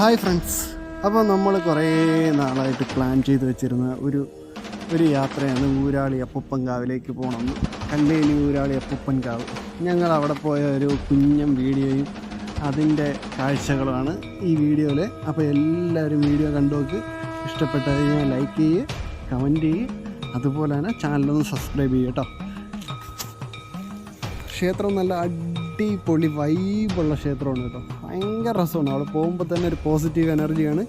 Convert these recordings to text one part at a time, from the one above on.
Hi friends അപ്പോൾ നമ്മൾ കുറേ നാളായിട്ട് പ്ലാൻ ചെയ്ത് വെച്ചിരുന്ന ഒരു ഒരു യാത്രയാണ് ഊരാളി അപ്പൂപ്പൻകാവിലേക്ക് പോകണമെന്ന് കല്ലേലി ഊരാളി അപ്പൂപ്പൻകാവ്. ഞങ്ങൾ അവിടെ പോയ ഒരു കുഞ്ഞൻ വീഡിയോയും അതിന്റെ കാഴ്ചകളുമാണ് ഈ വീഡിയോയിൽ അപ്പോൾ എല്ലാവരും വീഡിയോ കണ്ടു നോക്ക്. ഇഷ്ടപ്പെട്ട് കഴിഞ്ഞാൽ ലൈക്ക് ചെയ്യുക കമന്റ് ചെയ്യുക അതുപോലെ തന്നെ ചാനലൊന്ന് സബ്സ്ക്രൈബ് ചെയ്യുക കേട്ടോ. ക്ഷേത്രം നല്ല അടിപൊളി വൈബുള്ള ക്ഷേത്രമാണ് കേട്ടോ. ഭയങ്കര രസമാണ്. അവിടെ പോകുമ്പോൾ തന്നെ ഒരു പോസിറ്റീവ് എനർജിയാണ്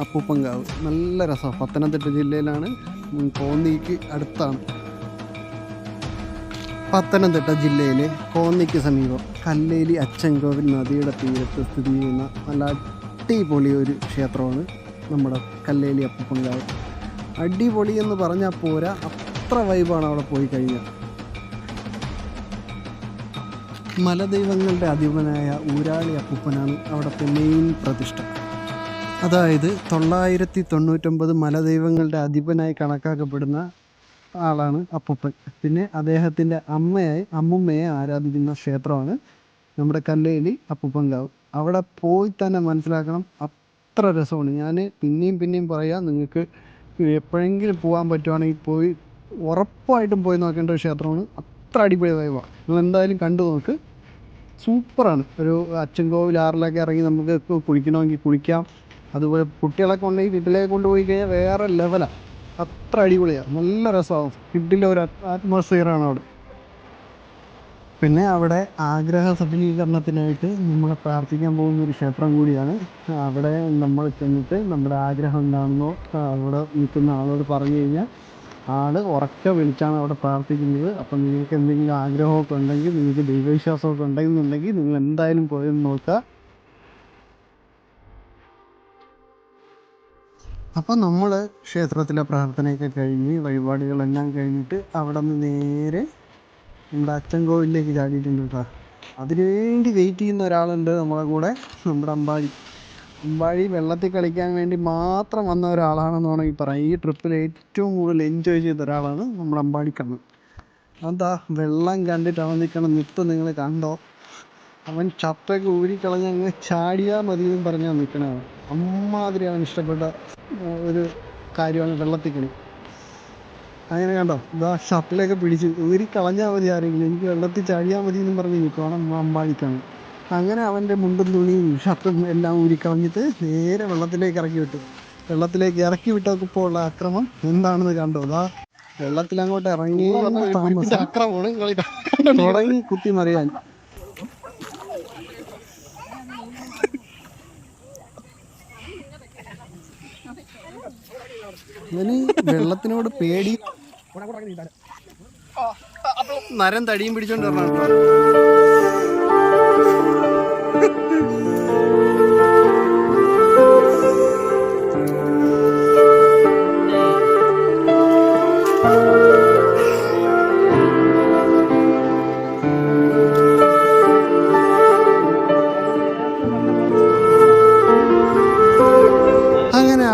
അപ്പൂപ്പങ്കാവ് നല്ല രസമാണ് പത്തനംതിട്ട ജില്ലയിലാണ്. കോന്നിക്ക് അടുത്താണ്. പത്തനംതിട്ട ജില്ലയിലെ കോന്നിക്ക് സമീപം കല്ലേലി അച്ചൻകോവിൽ നദിയുടെ തീരത്ത് സ്ഥിതി ചെയ്യുന്ന നല്ല അടിപൊളി ഒരു ക്ഷേത്രമാണ് നമ്മുടെ കല്ലേലി അപ്പൂപ്പങ്കാവ് അടിപൊളി എന്ന് പറഞ്ഞാൽ പോരാ. അത്ര വൈബാണ് അവിടെ പോയി കഴിഞ്ഞാൽ മലദൈവങ്ങളുടെ അധിപനായ ഊരാളി അപ്പൂപ്പനാണ് അവിടുത്തെ മെയിൻ പ്രതിഷ്ഠ. അതായത് തൊള്ളായിരത്തി തൊണ്ണൂറ്റൊമ്പത് മലദൈവങ്ങളുടെ അധിപനായി കണക്കാക്കപ്പെടുന്ന ആളാണ് അപ്പൂപ്പൻ. പിന്നെ അദ്ദേഹത്തിന്റെ അമ്മയായി അമ്മുമ്മയെ ആരാധിക്കുന്ന ക്ഷേത്രമാണ് നമ്മുടെ കല്ലേലി അപ്പൂപ്പൻകാവ്. അവിടെ പോയി തന്നെ മനസ്സിലാക്കണം അത്ര രസമാണ്. ഞാൻ പിന്നെയും പിന്നെയും പറയാം നിങ്ങൾക്ക് എപ്പോഴെങ്കിലും പോകാൻ പറ്റുവാണെങ്കിൽ പോയി ഉറപ്പായിട്ടും പോയി നോക്കേണ്ട ഒരു ക്ഷേത്രമാണ് അത്ര അടിപൊളി വൈവാണ് നിങ്ങൾ എന്തായാലും കണ്ടു നോക്ക്. സൂപ്പറാണ്. ഒരു അച്ചൻകോവിൽ ആറിലൊക്കെ ഇറങ്ങി നമുക്ക് കുളിക്കണമെങ്കിൽ കുളിക്കാം. അതുപോലെ കുട്ടികളൊക്കെ ഉണ്ടെങ്കിൽ വീട്ടിലേക്ക് കൊണ്ടുപോയി കഴിഞ്ഞാൽ വേറെ ലെവലാണ് അത്ര അടിപൊളിയാണ് നല്ല രസമാവും. കിഡിലെ ഒരു അറ്റ്മോസ്ഫിയറാണ് അവിടെ. പിന്നെ അവിടെ ആഗ്രഹ സഫലീകരണത്തിനായിട്ട് നമ്മൾ പ്രാർത്ഥിക്കാൻ പോകുന്ന ഒരു ക്ഷേത്രം കൂടിയാണ്. അവിടെ നമ്മൾ ചെന്നിട്ട് നമ്മുടെ ആഗ്രഹം എന്താണെന്നോ അവിടെ നിൽക്കുന്ന ആളോട് പറഞ്ഞു കഴിഞ്ഞാൽ ആൾ ഉറക്കെ വിളിച്ചാണ് അവിടെ പ്രാർത്ഥിക്കുന്നത്. അപ്പം നിങ്ങൾക്ക് എന്തെങ്കിലും ആഗ്രഹമൊക്കെ ഉണ്ടെങ്കിൽ നിങ്ങൾക്ക് ദൈവവിശ്വാസമൊക്കെ ഉണ്ടെന്നുണ്ടെങ്കിൽ നിങ്ങൾ എന്തായാലും പോയി നോക്കുക. അപ്പം നമ്മൾ ക്ഷേത്രത്തിലെ പ്രാർത്ഥനയൊക്കെ കഴിഞ്ഞ് വഴിപാടുകളെല്ലാം കഴിഞ്ഞിട്ട് അവിടെ നിന്ന് നേരെ നമ്മുടെ അച്ഛൻ കോവിലേക്ക് ചാടിയിട്ടുണ്ട് കേട്ടോ. അതിനുവേണ്ടി വെയിറ്റ് ചെയ്യുന്ന ഒരാളുണ്ട് നമ്മളെ കൂടെ നമ്മുടെ അമ്പാടി. അമ്പാടി വെള്ളത്തിൽ കളിക്കാൻ വേണ്ടി മാത്രം വന്ന ഒരാളാണെന്ന് വേണമെങ്കിൽ പറയാം. ഈ ട്രിപ്പിൽ ഏറ്റവും കൂടുതൽ എൻജോയ് ചെയ്ത ഒരാളാണ് നമ്മുടെ അമ്പാടിക്കണ്ണൻ അതാ വെള്ളം കണ്ടിട്ട് അവൻ നിൽക്കണം നിത്തം നിങ്ങൾ കണ്ടോ? അവൻ ചപ്പൊക്കെ ഊരിക്കളഞ്ഞ് അങ്ങ് ചാടിയാൽ മതി എന്ന് പറഞ്ഞാൽ നിൽക്കണതാണ് അമ്മാതിരി അവൻ ഇഷ്ടപ്പെട്ട ഒരു കാര്യമാണ് വെള്ളത്തിൽ കളി. അങ്ങനെ കണ്ടോ? ഇതാ ഷട്ടിലൊക്കെ പിടിച്ച് ഊരിക്കളഞ്ഞാൽ മതി ആരെങ്കിലും. എനിക്ക് വെള്ളത്തിൽ ചാടിയാൽ മതി എന്നും പറഞ്ഞ് അമ്പാടി അമ്പാടിക്കാണ് അങ്ങനെ അവന്റെ മുണ്ടും തുണിയും ഷർട്ടും എല്ലാം ഊരിക്കളഞ്ഞിട്ട് നേരെ വെള്ളത്തിലേക്ക് ഇറക്കി വിട്ടു. വെള്ളത്തിലേക്ക് ഇറക്കി വിട്ടപ്പോൾ ഉള്ള അക്രമം എന്താണെന്ന് കണ്ടോ? അതാ വെള്ളത്തിൽ അങ്ങോട്ട് ഇറങ്ങി താമസം. തുടങ്ങി കുത്തി മറിയാൻ. ഇവന് വെള്ളത്തിനോട് പേടി. നരം തടിയും പിടിച്ചോണ്ട് വരണം കേട്ടോ. അങ്ങനെ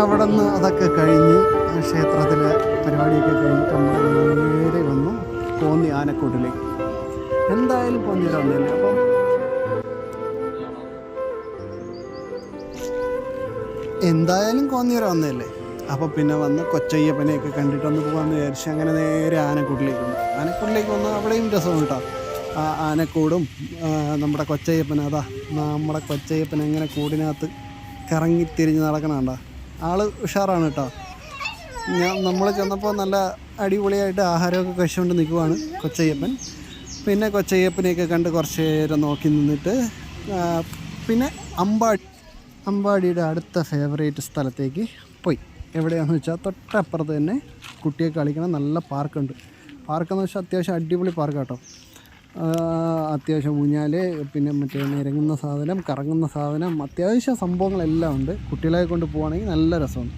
അവിടെ നിന്ന് അതൊക്കെ കഴിഞ്ഞ് ക്ഷേത്രത്തിലെ പരിപാടിയൊക്കെ കഴിഞ്ഞിട്ട് നമ്മൾ നേരെ വന്നു കോന്നി ആനക്കൂട്ടിലേക്ക്. എന്തായാലും കോന്നിയിൽ വന്നില്ല. അപ്പം എന്തായാലും കോന്നിയൂർ വന്നതല്ലേ? അപ്പോൾ പിന്നെ വന്ന് കൊച്ചയ്യപ്പനെയൊക്കെ കണ്ടിട്ടൊന്ന് പോകാമെന്ന് വിചാരിച്ച് അങ്ങനെ നേരെ ആനക്കൂട്ടിലേക്ക് വന്നു. ആനക്കൂട്ടിലേക്ക് വന്ന് അവിടെയും രസം കേട്ടോ. ആ ആനക്കൂടും നമ്മുടെ കൊച്ചയ്യപ്പൻ. അതാ നമ്മുടെ കൊച്ചയ്യപ്പൻ എങ്ങനെ കൂടിനകത്ത് കറങ്ങി തിരിഞ്ഞ് നടക്കണ ആൾ ആൾ ഉഷാറാണ് കേട്ടോ. ഞാൻ നമ്മൾ ചെന്നപ്പോൾ നല്ല അടിപൊളിയായിട്ട് ആഹാരമൊക്കെ കഴിച്ചുകൊണ്ട് നിൽക്കുവാണ് കൊച്ചയ്യപ്പൻ. പിന്നെ കൊച്ചയ്യപ്പനെയൊക്കെ കണ്ട് കുറച്ച് നേരം നോക്കി നിന്നിട്ട് പിന്നെ അമ്പാടി അമ്പാടിയുടെ അടുത്ത ഫേവറേറ്റ് സ്ഥലത്തേക്ക് പോയി. എവിടെയാണെന്ന് വെച്ചാൽ തൊട്ടപ്പുറത്ത് തന്നെ കുട്ടിയെ കളിക്കണ നല്ല പാർക്കുണ്ട്. പാർക്കെന്ന് വെച്ചാൽ അത്യാവശ്യം അടിപൊളി പാർക്ക് കേട്ടോ. അത്യാവശ്യം ഊഞ്ഞാൽ പിന്നെ മറ്റേ നിരങ്ങുന്ന സാധനം കറങ്ങുന്ന സാധനം അത്യാവശ്യം സംഭവങ്ങളെല്ലാം ഉണ്ട്. കുട്ടികളെ കൊണ്ട് പോവുകയാണെങ്കിൽ നല്ല രസമാണ്.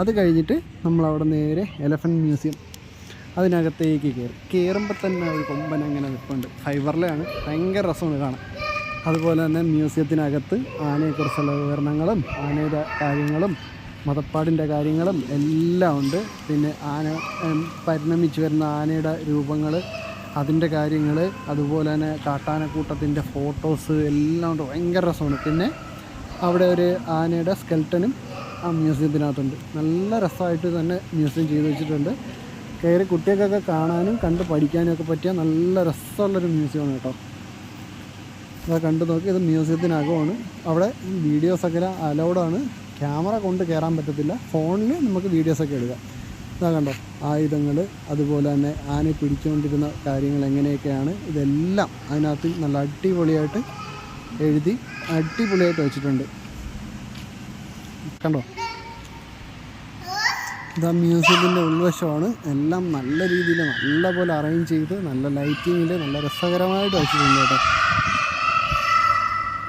അത് കഴിഞ്ഞിട്ട് നമ്മളവിടെ നേരെ എലഫന്റ് മ്യൂസിയം അതിനകത്തേക്ക് കയറി. കയറുമ്പോൾ തന്നെ ഒരു കൊമ്പൻ അങ്ങനെ നിൽപ്പുണ്ട് ഫൈബറിലാണ് ഭയങ്കര രസമാണ് കാണാൻ. അതുപോലെ തന്നെ മ്യൂസിയത്തിനകത്ത് ആനയെക്കുറിച്ചുള്ള വിവരണങ്ങളും ആനയുടെ കാര്യങ്ങളും മതപ്പാടിന്റെ കാര്യങ്ങളും എല്ലാം ഉണ്ട്. പിന്നെ ആന പരിണമിച്ചു വരുന്ന ആനയുടെ രൂപങ്ങൾ അതിന്റെ കാര്യങ്ങൾ അതുപോലെ തന്നെ കാട്ടാനക്കൂട്ടത്തിന്റെ ഫോട്ടോസ് എല്ലാം ഉണ്ട്. ഭയങ്കര രസമാണ്. പിന്നെ അവിടെ ഒരു ആനയുടെ സ്കെൽട്ടനും ആ മ്യൂസിയത്തിനകത്തുണ്ട്. നല്ല രസമായിട്ട് തന്നെ മ്യൂസിയം ചെയ്ത് വെച്ചിട്ടുണ്ട്. കയറി കുട്ടികൾക്കൊക്കെ കാണാനും കണ്ട് പഠിക്കാനും ഒക്കെ പറ്റിയ നല്ല രസമുള്ളൊരു മ്യൂസിയമാണ് കേട്ടോ. അതാ കണ്ടു നോക്കി ഇത് മ്യൂസിയത്തിനകമാണ്. അവിടെ വീഡിയോസൊക്കെ അലൗഡാണ് ക്യാമറ കൊണ്ട് കയറാൻ പറ്റത്തില്ല. ഫോണിൽ നമുക്ക് വീഡിയോസൊക്കെ എടുക്കാം. ഇതാ കണ്ടോ ആയുധങ്ങൾ അതുപോലെ തന്നെ ആനയെ പിടിച്ചുകൊണ്ടിരുന്ന കാര്യങ്ങൾ എങ്ങനെയൊക്കെയാണ് ഇതെല്ലാം അതിനകത്ത് നല്ല അടിപൊളിയായിട്ട് എഴുതി അടിപൊളിയായിട്ട് വെച്ചിട്ടുണ്ട്. കണ്ടോ? ഇതാ മ്യൂസിയത്തിന്റെ ഉൾവശമാണ്. എല്ലാം നല്ല രീതിയിൽ നല്ല പോലെ അറേഞ്ച് ചെയ്ത് നല്ല ലൈറ്റിങ്ങിൽ നല്ല രസകരമായിട്ട് വെച്ചിട്ടുണ്ട് കേട്ടോ.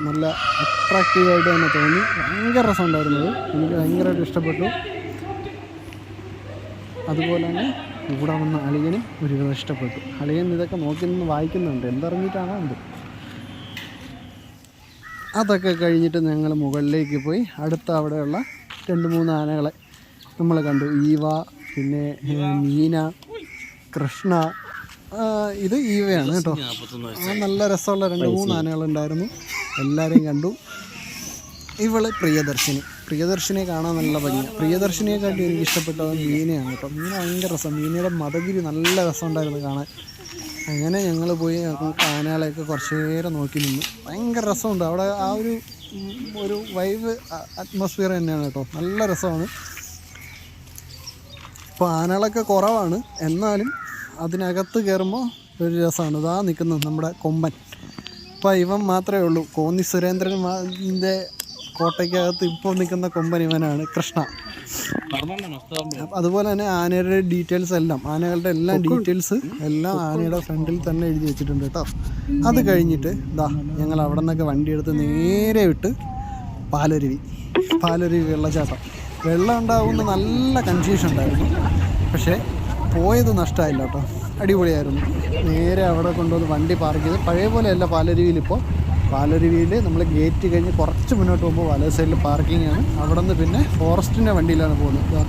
നല്ല അട്രാക്റ്റീവായിട്ട് തന്നെ തോന്നി. ഭയങ്കര രസമുണ്ടായിരുന്നത്. എനിക്ക് ഭയങ്കരമായിട്ട് ഇഷ്ടപ്പെട്ടു. അതുപോലെ തന്നെ ഇവിടെ വന്ന അളിയനും ഒരുവിധം ഇഷ്ടപ്പെട്ടു. അളിയൻ ഇതൊക്കെ നോക്കി നിന്ന് വായിക്കുന്നുണ്ട്. എന്തറിഞ്ഞിട്ടാണോ ഉണ്ട് അതൊക്കെ കഴിഞ്ഞിട്ട് ഞങ്ങൾ മുകളിലേക്ക് പോയി. അടുത്ത അവിടെയുള്ള രണ്ട് മൂന്ന് ആനകളെ നമ്മൾ കണ്ടു. ഈവ പിന്നെ മീന കൃഷ്ണ ഇത് ഈവയാണ് കേട്ടോ. ആ നല്ല രസമുള്ള രണ്ട് മൂന്ന് ആനകളുണ്ടായിരുന്നു. എല്ലാവരെയും കണ്ടു. ഇവൾ പ്രിയദർശിനി. പ്രിയദർശിനിയെ കാണാൻ നല്ല ഭംഗിയാണ് പ്രിയദർശിനിയെക്കാട്ടി എനിക്ക് ഇഷ്ടപ്പെട്ടത് മീനയാണ് കേട്ടോ. മീന ഭയങ്കര രസം മീനയുടെ മതഗിരി നല്ല രസം ഉണ്ടായിരുന്നു കാണാൻ. അങ്ങനെ ഞങ്ങൾ പോയി ആനകളെയൊക്കെ കുറച്ച് നേരം നോക്കി നിന്നു. ഭയങ്കര രസമുണ്ട്. അവിടെ ആ ഒരു ഒരു വൈബ് അറ്റ്മോസ്ഫിയർ തന്നെയാണ് കേട്ടോ. നല്ല രസമാണ്. ഇപ്പോൾ ആനകളൊക്കെ കുറവാണ്. എന്നാലും അതിനകത്ത് കയറുമ്പോൾ ഒരു രസമാണ്. ഇതാ നിൽക്കുന്നത് നമ്മുടെ കൊമ്പൻ. ഇപ്പം ഇവൻ മാത്രമേ ഉള്ളൂ. കോന്നി സുരേന്ദ്രന്റെ കോട്ടയ്ക്കകത്ത് ഇപ്പോൾ നിൽക്കുന്ന കൊമ്പൻ ഇവനാണ് കൃഷ്ണ. അതുപോലെ തന്നെ ആനയുടെ ഡീറ്റെയിൽസ് എല്ലാം ആനകളുടെ എല്ലാ ഡീറ്റെയിൽസ് എല്ലാം ആനയുടെ ഫ്രണ്ടിൽ തന്നെ എഴുതി വെച്ചിട്ടുണ്ട് കേട്ടോ. അത് കഴിഞ്ഞിട്ട് ദാ ഞങ്ങൾ അവിടെ നിന്നൊക്കെ വണ്ടി എടുത്ത് നേരെ വിട്ട് പാലരുവി. പാലരുവി വെള്ളച്ചാട്ടം. വെള്ളം ഉണ്ടാവുമെന്ന് നല്ല കൺഫ്യൂഷൻ ഉണ്ടായിരുന്നു. പക്ഷേ പോയത് നഷ്ടമായില്ല കേട്ടോ. അടിപൊളിയായിരുന്നു. നേരെ അവിടെ കൊണ്ടുവന്ന് വണ്ടി പാർക്ക് ചെയ്ത് പഴയ പോലെയല്ല പാലരുവിയിൽ ഇപ്പോൾ പാലരുവിയിൽ നമ്മൾ ഗേറ്റ് കഴിഞ്ഞ് കുറച്ച് മുന്നോട്ട് പോകുമ്പോൾ വലത് സൈഡിൽ പാർക്കിംഗ് ആണ്. അവിടെ നിന്ന് പിന്നെ ഫോറസ്റ്റിന്റെ വണ്ടിയിലാണ് പോകുന്നത്.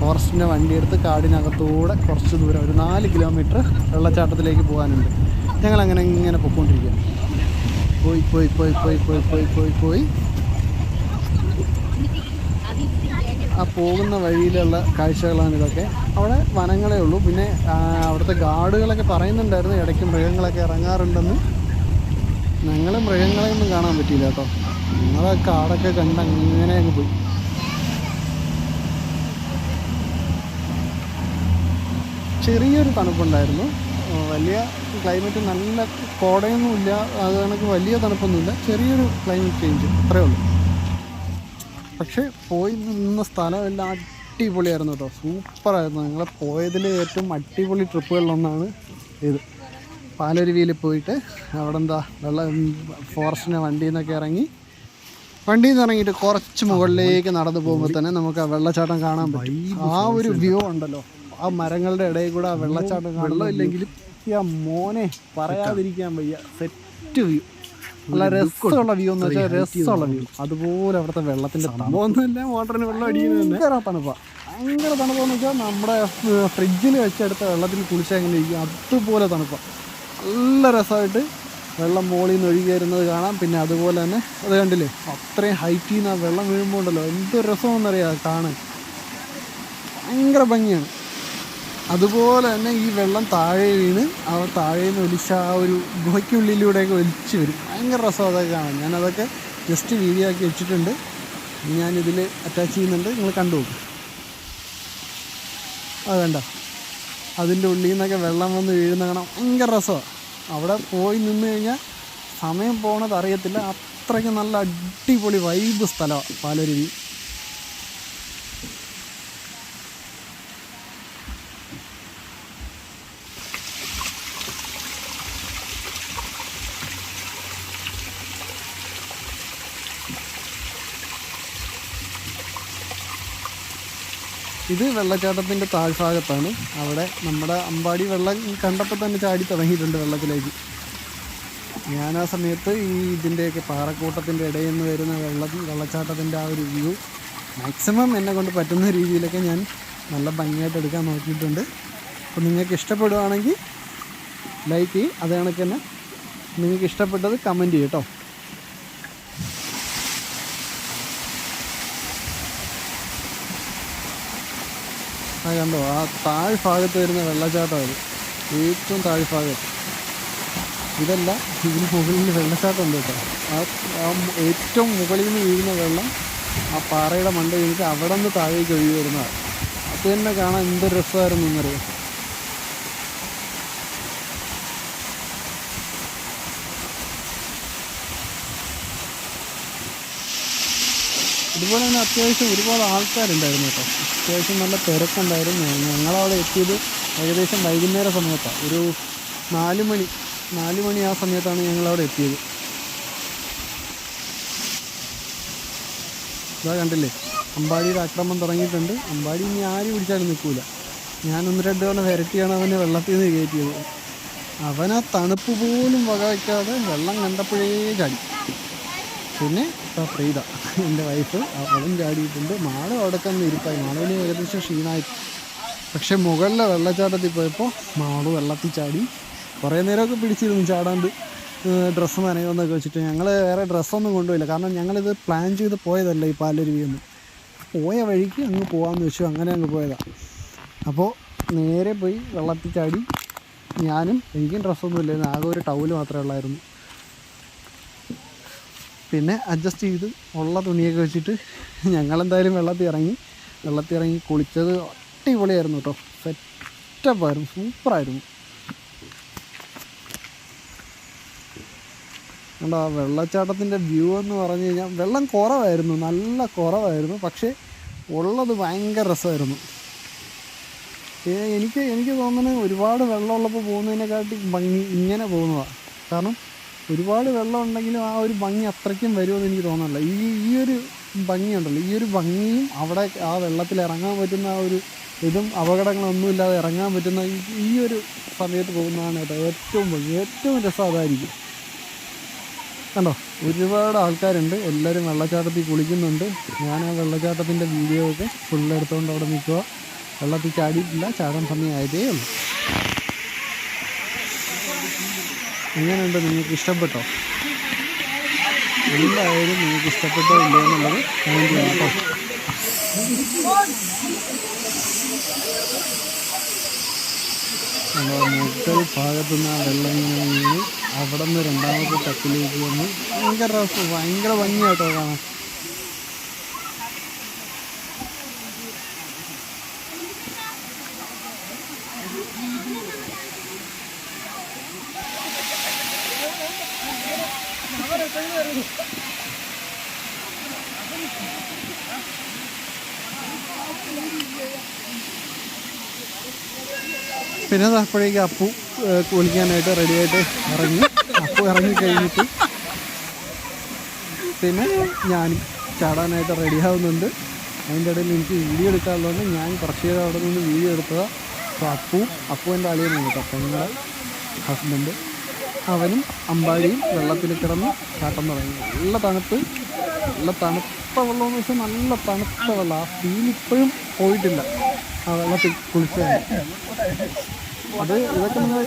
ഫോറസ്റ്റിന്റെ വണ്ടി എടുത്ത് കാടിനകത്തൂടെ കുറച്ച് ദൂരം ഒരു നാല് കിലോമീറ്റർ വെള്ളച്ചാട്ടത്തിലേക്ക് പോകാനുണ്ട്. ഞങ്ങൾ അങ്ങനെ ഇങ്ങനെ പൊയ്ക്കൊണ്ടിരിക്കുക പോയി പോയി പോയി പോയി പോയി പോയി പോയി പോയി. ആ പോകുന്ന വഴിയിലുള്ള കാഴ്ചകളാണ് ഇതൊക്കെ. അവിടെ വനങ്ങളേ ഉള്ളൂ. പിന്നെ അവിടുത്തെ ഗാർഡുകളൊക്കെ പറയുന്നുണ്ടായിരുന്നു. ഇടയ്ക്ക് മൃഗങ്ങളൊക്കെ ഇറങ്ങാറുണ്ടെന്ന്. ഞങ്ങൾ മൃഗങ്ങളെയൊന്നും കാണാൻ പറ്റിയില്ല കേട്ടോ. ഞങ്ങളെ കാടൊക്കെ കണ്ട് അങ്ങനെ അങ്ങ് പോയി. ചെറിയൊരു തണുപ്പുണ്ടായിരുന്നു. വലിയ ക്ലൈമറ്റ് നല്ല കോടയൊന്നുമില്ല. അത് കണക്ക് വലിയ തണുപ്പൊന്നുമില്ല. ചെറിയൊരു ക്ലൈമറ്റ് ചേഞ്ച്. അത്രേ ഉള്ളൂ. പക്ഷേ പോയി നിന്ന സ്ഥലം എല്ലാം അടിപൊളിയായിരുന്നു കേട്ടോ. സൂപ്പറായിരുന്നു. ഞങ്ങൾ പോയതിൽ ഏറ്റവും അടിപൊളി ട്രിപ്പുകളിലൊന്നാണ് ഇത്. പാലരുവിയിൽ പോയിട്ട് അവിടെ എന്താ വെള്ളം ഫോറസ്റ്റിന്റെ വണ്ടിയിൽ നിന്നൊക്കെ ഇറങ്ങി വണ്ടിയിൽ നിന്ന് ഇറങ്ങിയിട്ട് കുറച്ച് മുകളിലേക്ക് നടന്നു പോകുമ്പോൾ തന്നെ നമുക്ക് ആ വെള്ളച്ചാട്ടം കാണാൻ പറ്റും. ആ ഒരു വ്യൂ ഉണ്ടല്ലോ. ആ മരങ്ങളുടെ ഇടയിൽ കൂടെ ആ വെള്ളച്ചാട്ടം വെള്ളമില്ലെങ്കിലും ഇല്ലെങ്കിൽ ആ മോനെ പറയാതിരിക്കാൻ വയ്യ. Set view. നല്ല രസമുള്ള വ്യൂ എന്ന് വെച്ചാൽ രസമുള്ള വ്യൂ അതുപോലെ അവിടുത്തെ വെള്ളത്തിന്റെ മോട്ടറിന് വെള്ളം അടിക്കുന്നത് ഭയങ്കര തണുപ്പാ. ഭയങ്കര തണുപ്പെന്ന് വെച്ചാൽ നമ്മുടെ ഫ്രിഡ്ജിൽ വെച്ചെടുത്ത വെള്ളത്തിൽ കുളിച്ചാൽ എങ്ങനെ ഇരിക്കും. അതുപോലെ തണുപ്പാണ് നല്ല രസമായിട്ട് വെള്ളം മോളിൽ നിന്ന് ഒഴുകി വരുന്നത് കാണാം. പിന്നെ അതുപോലെ തന്നെ അത് കണ്ടില്ലേ? അത്രയും ഹൈറ്റിൽ നിന്ന് ആ വെള്ളം വീഴുമ്പോൾ ഉണ്ടല്ലോ എന്ത് രസമെന്നറിയാം കാണാൻ. ഭയങ്കര ഭംഗിയാണ്. അതുപോലെ തന്നെ ഈ വെള്ളം താഴെ വീണ് ആ താഴെ നിന്ന് ഒലിച്ച ആ ഒരു ഗുഹയ്ക്കുള്ളിലൂടെയൊക്കെ ഒലിച്ചു വരും. ഭയങ്കര രസം അതൊക്കെ കാണാൻ. ഞാനതൊക്കെ ജസ്റ്റ് വീഡിയോ ആക്കി വെച്ചിട്ടുണ്ട്. ഞാനിതിൽ അറ്റാച്ച് ചെയ്യുന്നുണ്ട്. നിങ്ങൾ കണ്ടു നോക്കും. അത് വേണ്ട അതിന്റെ ഉള്ളിൽ നിന്നൊക്കെ വെള്ളം വന്ന് വീഴുന്ന കാണാൻ ഭയങ്കര രസമാണ് അവിടെ പോയി നിന്ന് കഴിഞ്ഞാൽ സമയം പോണത് അറിയത്തില്ല. അത്രയ്ക്ക് നല്ല അടിപൊളി വൈബ് സ്ഥലമാണ് പാലരുവി. ഇത് വെള്ളച്ചാട്ടത്തിന്റെ താഴ്ഭാഗത്താണ്. അവിടെ നമ്മുടെ അമ്പാടി വെള്ളം കണ്ടപ്പോൾ തന്നെ ചാടി തുടങ്ങിയിട്ടുണ്ട് വെള്ളത്തിലേക്ക്. ഞാൻ ആ സമയത്ത് ഈ ഇതിന്റെയൊക്കെ പാറക്കൂട്ടത്തിന്റെ ഇടയിൽ നിന്ന് വരുന്ന വെള്ളം വെള്ളച്ചാട്ടത്തിന്റെ ആ ഒരു വ്യൂ മാക്സിമം എന്നെ കൊണ്ട് പറ്റുന്ന രീതിയിലൊക്കെ ഞാൻ നല്ല ഭംഗിയായിട്ട് എടുക്കാൻ നോക്കിയിട്ടുണ്ട്. അപ്പോൾ നിങ്ങൾക്ക് ഇഷ്ടപ്പെടുവാണെങ്കിൽ ലൈക്ക് ചെയ്യും. അതേ കണക്ക് തന്നെ നിങ്ങൾക്ക് ഇഷ്ടപ്പെട്ടത് കമന്റ് ചെയ്യും കേട്ടോ. ആ കണ്ടോ? ആ താഴ്ഭാഗത്ത് വരുന്ന വെള്ളച്ചാട്ടം അത് ഏറ്റവും താഴ്ഭാഗത്ത് ഇതല്ല ഇതിന് മുകളിൽ വെള്ളച്ചാട്ടം ഉണ്ട് കേട്ടോ. ആ ആ ഏറ്റവും മുകളിൽ നിന്ന് വീഴുന്ന വെള്ളം ആ പാറയുടെ മണ്ട വീണിട്ട് അവിടെ നിന്ന് താഴേക്ക് ഒഴുകി വരുന്നതാണ്. അത് തന്നെ കാണാൻ എന്ത് രസമായിരുന്നു എന്നറിയാം? ഇതുപോലെ തന്നെ അത്യാവശ്യം ഒരുപാട് ആൾക്കാരുണ്ടായിരുന്നു കേട്ടോ. അത്യാവശ്യം നല്ല തിരക്കുണ്ടായിരുന്നു. ഞങ്ങളവിടെ എത്തിയത് ഏകദേശം വൈകുന്നേര സമയത്താണ് ഒരു നാല് മണി നാല് മണി ആ സമയത്താണ് ഞങ്ങളവിടെ എത്തിയത്. ഇതാ കണ്ടില്ലേ? അമ്പാടിയുടെ ആക്രമണം തുടങ്ങിയിട്ടുണ്ട്. അമ്പാടി ഇനി ആര് പിടിച്ചാലും നിൽക്കൂല. ഞാൻ ഒന്ന് രണ്ട് തവണ വരട്ടിയാണ് അവനെ വെള്ളത്തിൽ നിന്ന് കയറ്റിയത്. അവനാ തണുപ്പ് പോലും വക വയ്ക്കാതെ വെള്ളം കണ്ടപ്പോഴേ ചാടി. പിന്നെ ഇപ്പം പ്രീത. എന്റെ വൈഫ് അവളും ചാടിയിട്ടുണ്ട്. മാള അവിടെ തന്നെ ഇരിപ്പായി. മാളവിന് ഏകദേശം ക്ഷീണമായി. പക്ഷെ മുകളിലെ വെള്ളച്ചാട്ടത്തിൽ പോയപ്പോൾ മാൾ വെള്ളത്തിൽ ചാടി. കുറേ നേരമൊക്കെ പിടിച്ചിരുന്നു ചാടാണ്ട്. ഡ്രസ്സ് നനയുമെന്നൊക്കെ വെച്ചിട്ട്. ഞങ്ങൾ വേറെ ഡ്രസ്സൊന്നും കൊണ്ടുപോയില്ല. കാരണം ഞങ്ങളിത് പ്ലാൻ ചെയ്ത് പോയതല്ല ഈ പാലരുവിയൊന്നും പോയ വഴിക്ക് അങ്ങ് പോകാമെന്ന് വെച്ചു. അങ്ങനെ അങ്ങ് പോയതാണ് അപ്പോൾ നേരെ പോയി വെള്ളത്തിൽ ചാടി. ഞാനും എനിക്കും ഡ്രസ്സൊന്നും ഇല്ലായിരുന്നു. ആകെ ഒരു ടൗൽ മാത്രമേ ഉള്ളായിരുന്നു. പിന്നെ അഡ്ജസ്റ്റ് ചെയ്ത് ഉള്ള തുണിയൊക്കെ വെച്ചിട്ട് ഞങ്ങളെന്തായാലും വെള്ളത്തിൽ ഇറങ്ങി വെള്ളത്തിൽ ഇറങ്ങി കുളിച്ചത് അടിപൊളിയായിരുന്നു കേട്ടോ. സെറ്റപ്പായിരുന്നു സൂപ്പറായിരുന്നു കണ്ടോ ആ വെള്ളച്ചാട്ടത്തിന്റെ വ്യൂ എന്ന് പറഞ്ഞു കഴിഞ്ഞാൽ വെള്ളം കുറവായിരുന്നു നല്ല കുറവായിരുന്നു പക്ഷേ ഉള്ളത് ഭയങ്കര രസമായിരുന്നു. എനിക്ക് എനിക്ക് തോന്നുന്നത് ഒരുപാട് വെള്ളമുള്ളപ്പോൾ പോകുന്നതിനെക്കാട്ടി ഭംഗി ഇങ്ങനെ പോകുന്നതാണ് കാരണം ഒരുപാട് വെള്ളം ഉണ്ടെങ്കിലും ആ ഒരു ഭംഗി അത്രയ്ക്കും വരുമെന്ന് എനിക്ക് തോന്നുന്നില്ല. ഈ ഈ ഒരു ഭംഗിയുണ്ടല്ലോ ഈ ഒരു ഭംഗിയും അവിടെ ആ വെള്ളത്തിൽ ഇറങ്ങാൻ പറ്റുന്ന ആ ഒരു ഇതും അപകടങ്ങളൊന്നുമില്ലാതെ ഇറങ്ങാൻ പറ്റുന്ന ഈ ഒരു സമയത്ത് പോകുന്നതാണ് കേട്ടോ ഏറ്റവും ഭംഗി. ഏറ്റവും രസം അതായിരിക്കും. കണ്ടോ ഒരുപാട് ആൾക്കാരുണ്ട് എല്ലാവരും വെള്ളച്ചാട്ടത്തിൽ കുളിക്കുന്നുണ്ട്. ഞാൻ ആ വെള്ളച്ചാട്ടത്തിന്റെ വീഡിയോ ഒക്കെ ഫുള്ള് എടുത്തുകൊണ്ട് അവിടെ നിൽക്കുക വെള്ളത്തിൽ ചാടിയിട്ടില്ല ചാടാൻ സമയമായതേ ഉള്ളൂ. എങ്ങനെയുണ്ട്? നിങ്ങൾക്ക് ഇഷ്ടപ്പെട്ടോ? എന്തായാലും നിങ്ങൾക്ക് ഇഷ്ടപ്പെട്ടോ ഇല്ല എന്നുള്ളത് കമന്റ് ചെയ്യാം കേട്ടോ. മുകൾ ഭാഗത്തു നിന്ന് ആ വെള്ളം ഇങ്ങനെ അവിടെ നിന്ന് രണ്ടാമത്തെ ടക്കിലേക്ക് വന്ന് ഭയങ്കര ഭംഗിയായിട്ടോ കാണാൻ. പിന്നെ അപ്പോഴേക്ക് അപ്പു കുളിക്കാനായിട്ട് റെഡിയായിട്ട് ഇറങ്ങി. അപ്പു ഇറങ്ങി കഴിഞ്ഞിട്ട് പിന്നെ ഞാൻ ചാടാനായിട്ട് റെഡിയാവുന്നുണ്ട് അതിന്റെ ഇടയിൽ എനിക്ക് വീഡിയോ എടുക്കാനുള്ളതുകൊണ്ട് ഞാൻ കുറച്ച് നേരം അവിടെ നിന്ന് വീഡിയോ എടുത്തതാണ് അപ്പോൾ അപ്പു അപ്പുവിന്റെ അളിയനാണ് കേട്ടോ പെങ്ങളുടെ ഹസ്ബൻഡ് അവനും അമ്പാടിയും വെള്ളത്തിൽ കിടന്ന് ചാട്ടം തുടങ്ങി. നല്ല തണുപ്പ് നല്ല തണുത്ത വെള്ളമെന്ന് വെച്ചാൽ നല്ല തണുത്ത വെള്ളം ആ ഫീൽ ഇപ്പോഴും പോയിട്ടില്ല. ആ കുളിച്ചാൽ അത് ഇതൊക്കെ നിങ്ങൾ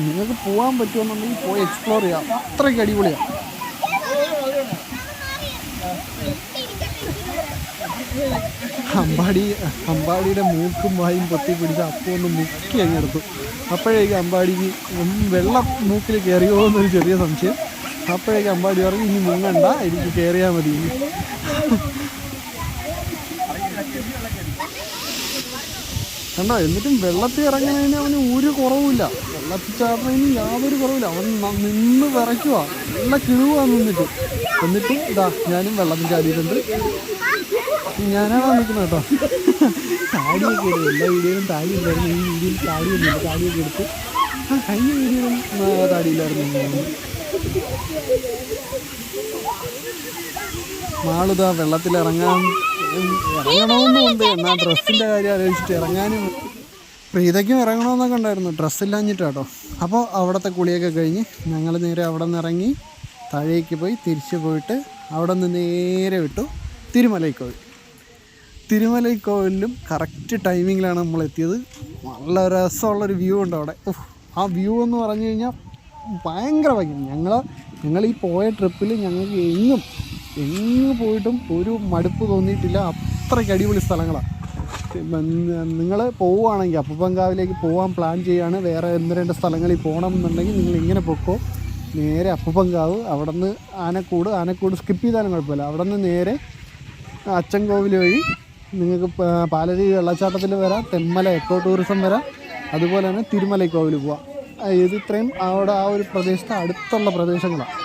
നിങ്ങൾക്ക് പോകാൻ പറ്റുമെന്നുണ്ടെങ്കിൽ പോയി എക്സ്പ്ലോർ ചെയ്യാം. അത്രയ്ക്ക് അടിപൊളിയാണ് അമ്പാടി അമ്പാടിയുടെ മൂക്കും വായും പൊത്തി പിടിച്ച് അപ്പം ഒന്ന് മുക്കി അങ്ങെടുത്തു അപ്പോഴേക്ക് അമ്പാടിക്ക് വെള്ളം മൂക്കിൽ കയറിയോ എന്നൊരു ചെറിയ സംശയം. അപ്പോഴേക്ക് അമ്പാടി പറഞ്ഞു ഇനി മുങ്ങണ്ട എനിക്ക് കയറിയാൽ മതി. കണ്ടോ? എന്നിട്ടും വെള്ളത്തിൽ ഇറങ്ങുന്നതിന് അവന് ഒരു കുറവുമില്ല. വെള്ളത്തിൽ ചാടുന്നതിന് യാതൊരു കുറവില്ല അവൻ നിന്ന് വിറയ്ക്കുക നല്ല കിഴുവാ നിന്നിട്ട്. എന്നിട്ടും ഇതാ ഞാനും വെള്ളത്തിൽ ചാടിയിട്ടുണ്ട്. ഞാനാണ് നിൽക്കുന്നത് കേട്ടോ. താടിയൊക്കെ ഇടും. എല്ലാ വീഡിയോയിലും താടി ഇല്ലായിരുന്നു ഈ വീഡിയോയിൽ താടിയൊന്നുമില്ല താടിയൊക്കെ എടുത്ത് ആ കഴിഞ്ഞ വീഡിയോയിലും താടിയില്ലായിരുന്നു. മാളിതാ ഉം, ഇറങ്ങണമെന്നുണ്ട് എന്നാൽ ഡ്രസ്സിന്റെ കാര്യം ആലോചിച്ചിട്ട് ഇറങ്ങാനും പ്രീതയ്ക്കും ഇറങ്ങണമെന്നൊക്കെ ഉണ്ടായിരുന്നു. ഡ്രസ്സില്ലാഞ്ഞിട്ട് കേട്ടോ അപ്പോൾ അവിടുത്തെ കുളിയൊക്കെ കഴിഞ്ഞ് ഞങ്ങൾ നേരെ അവിടെ നിന്ന് ഇറങ്ങി താഴേക്ക് പോയി തിരിച്ചു പോയിട്ട് അവിടെ നിന്ന് നേരെ വിട്ടു തിരുമലൈക്കോവിൽ തിരുമലൈക്കോവിലും കറക്റ്റ് ടൈമിങ്ങിലാണ് നമ്മൾ എത്തിയത്. നല്ല രസമുള്ളൊരു വ്യൂ ഉണ്ട് അവിടെ. ആ വ്യൂ എന്ന് പറഞ്ഞു കഴിഞ്ഞാൽ ഭയങ്കര ഭംഗി ഞങ്ങൾ ഞങ്ങൾ ഈ പോയ ട്രിപ്പിൽ ഞങ്ങൾക്ക് എങ്ങും എങ്ങ് പോയിട്ടും ഒരു മടുപ്പ് തോന്നിയിട്ടില്ല. അത്രയ്ക്ക് അടിപൊളി സ്ഥലങ്ങളാണ് നിങ്ങൾ പോവുകയാണെങ്കിൽ അപ്പൂപ്പൻകാവിലേക്ക് പോകാൻ പ്ലാൻ ചെയ്യുകയാണ് വേറെ ഒന്ന് രണ്ട് സ്ഥലങ്ങളിൽ പോകണം എന്നുണ്ടെങ്കിൽ നിങ്ങൾ ഇങ്ങനെ പൊക്കോ. നേരെ അപ്പൂപ്പൻകാവ് അവിടെ നിന്ന് ആനക്കൂട് ആനക്കൂട് സ്കിപ്പ് ചെയ്താലും കുഴപ്പമില്ല. അവിടെ നിന്ന് നേരെ അച്ചൻകോവിൽ വഴി നിങ്ങൾക്ക് പാലരി വെള്ളച്ചാട്ടത്തിൽ വരാം. തെന്മല എക്കോ ടൂറിസം വരാം. അതുപോലെ തന്നെ തിരുമലക്കോവിൽ പോവാം. ഇത് ഇത്രയും അവിടെ ആ ഒരു പ്രദേശത്ത് അടുത്തുള്ള പ്രദേശങ്ങളാണ്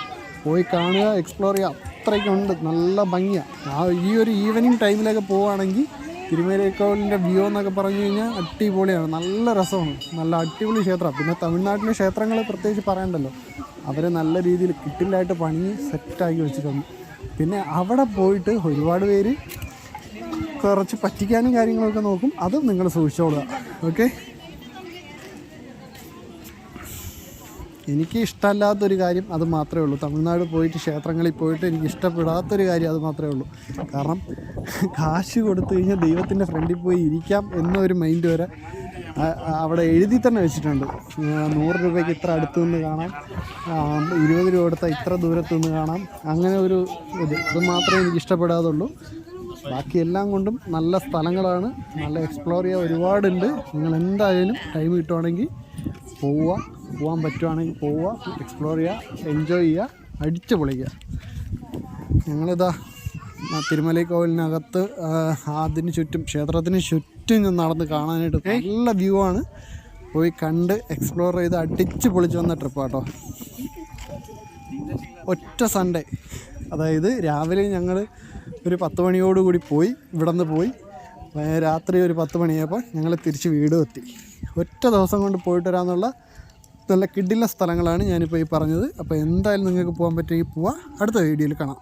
പോയി കാണുക എക്സ്പ്ലോർ ചെയ്യുക അത്രയ്ക്കുണ്ട് നല്ല ഭംഗിയാണ് ആ ഈ ഒരു ഈവനിങ് ടൈമിലൊക്കെ പോവുകയാണെങ്കിൽ തിരുമലൈക്കോവിലിന്റെ വ്യൂ എന്നൊക്കെ പറഞ്ഞു കഴിഞ്ഞാൽ അടിപൊളിയാണ്. നല്ല രസമാണ്. നല്ല അടിപൊളി ക്ഷേത്രം. പിന്നെ തമിഴ്നാട്ടിലെ ക്ഷേത്രങ്ങൾ പ്രത്യേകിച്ച് പറയണ്ടല്ലോ. അവർ നല്ല രീതിയിൽ കിട്ടില്ലായിട്ട് പണി സെറ്റാക്കി വെച്ചിട്ടുണ്ട്. പിന്നെ അവിടെ പോയിട്ട് ഒരുപാട് പേര് കുറച്ച് പറ്റിക്കാനും കാര്യങ്ങളൊക്കെ നോക്കും. അതും നിങ്ങൾ സൂക്ഷിച്ചോളുക. ഓക്കെ എനിക്ക് ഇഷ്ടമല്ലാത്തൊരു കാര്യം അത് മാത്രമേ ഉള്ളൂ. തമിഴ്നാട് പോയിട്ട് ക്ഷേത്രങ്ങളിൽ പോയിട്ട് എനിക്ക് ഇഷ്ടപ്പെടാത്തൊരു കാര്യം അത് മാത്രമേ ഉള്ളൂ. കാരണം കാശ് കൊടുത്തു കഴിഞ്ഞാൽ ദൈവത്തിന്റെ ഫ്രണ്ടിൽ പോയി ഇരിക്കാം എന്നൊരു മൈൻഡ് വരെ അവിടെ എഴുതി തന്നെ വെച്ചിട്ടുണ്ട്. നൂറ് രൂപയ്ക്ക് ഇത്ര അടുത്ത് നിന്ന് കാണാം. ഇരുപത് രൂപ കൊടുത്താൽ ഇത്ര ദൂരത്ത് നിന്ന് കാണാം. അങ്ങനെ ഒരു ഇത്. അത് മാത്രമേ എനിക്ക് ഇഷ്ടപ്പെടാതുള്ളൂ. ബാക്കി എല്ലാം കൊണ്ടും നല്ല സ്ഥലങ്ങളാണ്. നല്ല എക്സ്പ്ലോർ ചെയ്യാൻ ഒരുപാടുണ്ട്. നിങ്ങൾ എന്തായാലും ടൈം കിട്ടുവാണെങ്കിൽ പോവുക. പോകാൻ പറ്റുവാണെങ്കിൽ പോവുക എക്സ്പ്ലോർ ചെയ്യുക എൻജോയ് ചെയ്യുക അടിച്ചു പൊളിക്കുക. ഞങ്ങളിതാ തിരുമലൈ കോവിലിനകത്ത് അതിന് ചുറ്റും ക്ഷേത്രത്തിന് ചുറ്റും ഞാൻ നടന്ന് കാണാനായിട്ട് നല്ല വ്യൂ ആണ്. പോയി കണ്ട് എക്സ്പ്ലോർ ചെയ്ത് അടിച്ച് പൊളിച്ച് വന്ന ട്രിപ്പാട്ടോ ഒറ്റ സൺഡേ അതായത് രാവിലെ ഞങ്ങൾ ഒരു പത്ത് മണിയോടുകൂടി പോയി ഇവിടെ നിന്ന് പോയി രാത്രി ഒരു പത്ത് മണിയായപ്പോൾ ഞങ്ങൾ തിരിച്ച് വീട് എത്തി. ഒറ്റ ദിവസം കൊണ്ട് പോയിട്ട് വരാമെന്നുള്ള നല്ല കിഡിലെ സ്ഥലങ്ങളാണ് ഞാനിപ്പോൾ ഈ പറഞ്ഞത്. അപ്പോൾ എന്തായാലും നിങ്ങൾക്ക് പോകാൻ പറ്റുമെങ്കിൽ പോവാം. അടുത്ത വീഡിയോയിൽ കാണാം.